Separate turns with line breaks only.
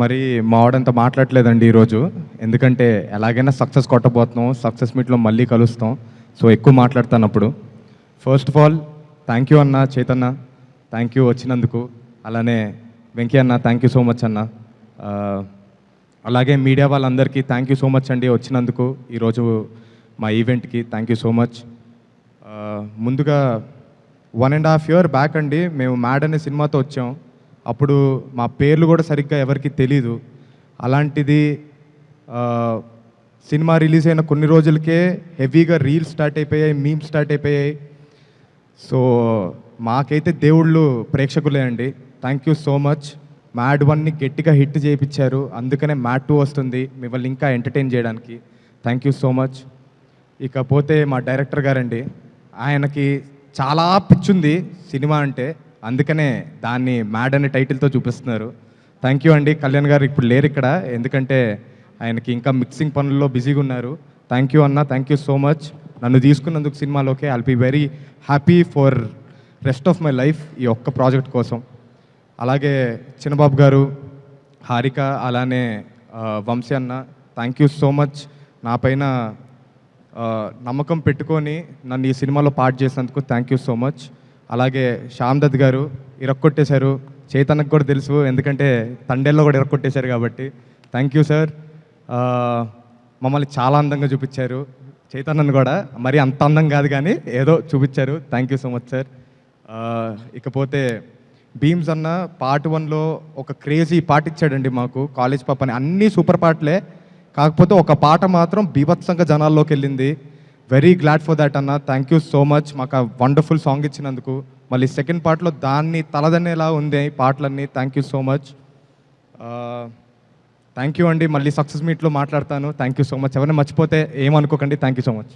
మరి మావాడంతా మాట్లాడలేదండి ఈరోజు. ఎందుకంటే ఎలాగైనా సక్సెస్ కొట్టబోతున్నాం సక్సెస్ మీట్లో మళ్ళీ కలుస్తాం. సో ఎక్కువ మాట్లాడుతున్నప్పుడు first of all thank you అన్న చైతన్న. థ్యాంక్ యూ వచ్చినందుకు. అలానే వెంకయ్య అన్న థ్యాంక్ యూ సో మచ్ అన్న. అలాగే మీడియా వాళ్ళందరికీ థ్యాంక్ యూ సో మచ్ అండి వచ్చినందుకు. ఈరోజు మా ఈవెంట్కి థ్యాంక్ యూ సో మచ్ ముందుగా one and half year back అండి. మేము మ్యాడ్ అనే సినిమాతో వచ్చాం. అప్పుడు మా పేర్లు కూడా సరిగ్గా ఎవరికి తెలీదు. అలాంటిది సినిమా రిలీజ్ అయిన కొన్ని రోజులకే హెవీగా రీల్స్ స్టార్ట్ అయిపోయాయి మీమ్ స్టార్ట్ అయిపోయాయి. సో మాకైతే దేవుళ్ళు ప్రేక్షకులే అండి. Thank you so much. Mad వన్ని గట్టిగా హిట్ చేయించారు అందుకనే మ్యాడ్ టూ వస్తుంది. మిమ్మల్ని ఇంకా ఎంటర్టైన్ చేయడానికి. Thank you so much. ఇకపోతే మా డైరెక్టర్ గారండి. ఆయనకి చాలా పిచ్చుంది సినిమా అంటే. అందుకనే దాన్ని మ్యాడ్ అనే టైటిల్తో చూపిస్తున్నారు. థ్యాంక్ యూ అండి. కళ్యాణ్ గారు ఇప్పుడు లేరు ఇక్కడ. ఎందుకంటే ఆయనకి ఇంకా మిక్సింగ్ పనుల్లో బిజీగా ఉన్నారు. థ్యాంక్ యూ అన్న. Thank you so much. నన్ను తీసుకున్నందుకు సినిమాలోకి I'll be very happy for rest of my life ఈ ఒక్క ప్రాజెక్ట్ కోసం. అలాగే చిన్నబాబు గారు హారిక అలానే వంశీ అన్న థ్యాంక్ యూ సో మచ్. నా పైన నమ్మకం పెట్టుకొని నన్ను ఈ సినిమాలో పార్ట్ చేసినందుకు థ్యాంక్ యూ సో మచ్. అలాగే శ్యామ్దత్ గారు ఇరక్కొట్టేశారు. చైతన్యకు కూడా తెలుసు ఎందుకంటే తండేల్లో కూడా ఇరక్కొట్టేశారు కాబట్టి. థ్యాంక్ యూ సార్ మమ్మల్ని చాలా అందంగా చూపించారు. చైతన్యను కూడా మరి అంత అందం కాదు కానీ ఏదో చూపించారు. Thank you so much sir ఇకపోతే భీమ్స్ అన్న పార్ట్ వన్లో ఒక క్రేజీ పాట ఇచ్చాడండి మాకు కాలేజ్ పాప అని అన్నీ సూపర్ పాటలే. కాకపోతే ఒక పాట మాత్రం బీభత్సంగా జనాల్లోకి వెళ్ళింది. వెరీ గ్లాడ్ ఫర్ దాట్ అన్న. థ్యాంక్ యూ సో మచ్ మాకు ఆ వండర్ఫుల్ సాంగ్ ఇచ్చినందుకు. మళ్ళీ సెకండ్ పార్ట్లో దాన్ని తలదన్నేలా ఉంది పాటలన్నీ. Thank you so much thank you అండి. మళ్ళీ సక్సెస్ మీట్లో మాట్లాడతాను. థ్యాంక్ యూ సో మచ్ ఎవరైనా మర్చిపోతే ఏమనుకోకండి. Thank you so much